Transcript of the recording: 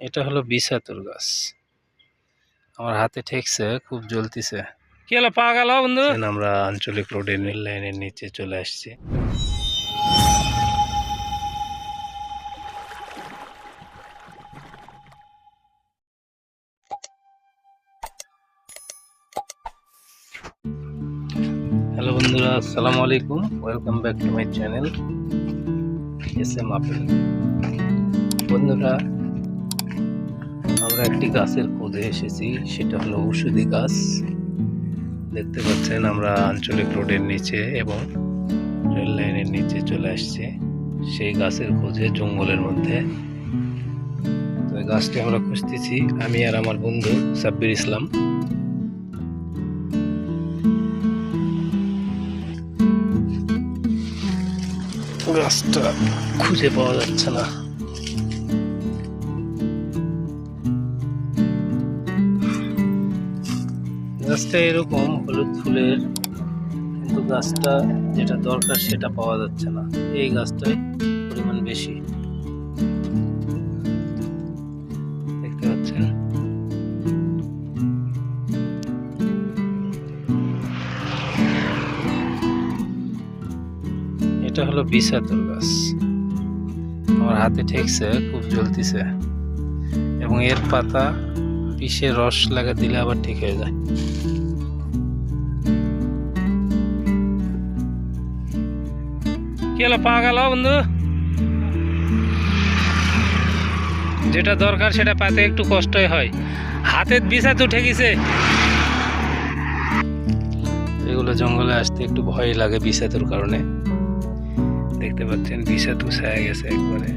এটা হলো বিষাতুর গাছ। আমার হাতে ঠেকছে খুব জ্বলতিছে। কি হলো পা গেল বন্ধু? আমরা আঞ্চলিক রোডের নীল লাইনের নিচে চলে আসছি। হ্যালো বন্ধুরা আসসালামু আলাইকুম। Welcome back to my channel S M Apple বন্ধুরা আমরা একটি গাছের খোঁজে এসেছি, সেটা হলো ঔষধি গাছ। দেখতে পাচ্ছেন আমরা আঞ্চলিক রোডের নিচে এবং রেল লাইনের নিচে চলে আসছে। সেই গাছের খোঁজে জঙ্গলের মধ্যে। তো এই গাছটি আমরা খুঁজতেছি। আমি আর আমার বন্ধু সাব্বির ইসলাম। গাছটা খুঁজে পাওয়া যাচ্ছে না। গাছটা এরকম হলুদ ফুলের, কিন্তু গাছটা যেটা দরকার সেটা পাওয়া যাচ্ছে না। এই গাছটায় পরিমাণ বেশি। দেখতে পাচ্ছেন? এটা হলো বিষাতুর গাছ। আমার হাতে ঠেকছে, খুব জ্বলতিছে। এবং এর পাতা পিষে রস লাগা দিলে আবার ঠিক হয়ে যায়। কি হলো পা গেল বন্ধু? যেটা দরকার সেটা পাতে একটু কষ্টই হয়। হাতের বিষাতু ঠেকিছে এগুলো জঙ্গলে আসতে একটু ভয় লাগে বিষাতুর কারণে। দেখতে পাচ্ছেন বিষাতু ছায়া গেছে একবারে।